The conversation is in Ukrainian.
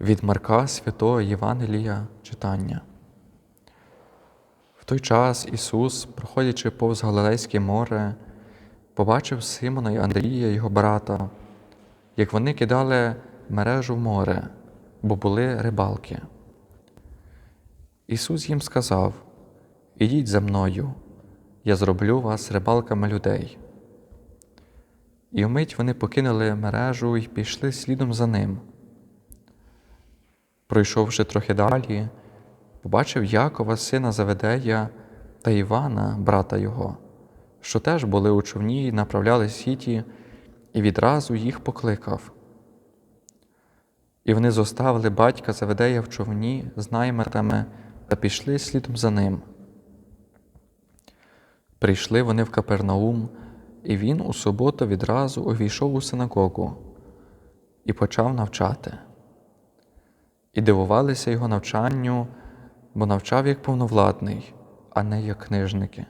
Від Марка Святого Євангелія читання. В той час Ісус, проходячи повз Галилейське море, побачив Симона і Андрія, його брата, як вони кидали мережу в море, бо були рибалки. Ісус їм сказав: Ідіть за мною, я зроблю вас рибалками людей. І вмить вони покинули мережу і пішли слідом за ним. Пройшовши трохи далі, побачив Якова, сина Заведея та Івана, брата його, що теж були у човні і направляли сіті, і відразу їх покликав. І вони зоставили батька Заведея в човні з наймитами та пішли слідом за ним. Прийшли вони в Капернаум, і він у суботу відразу увійшов у синагогу і почав навчати. І дивувалися його навчанню, бо навчав як повновладний, а не як книжники.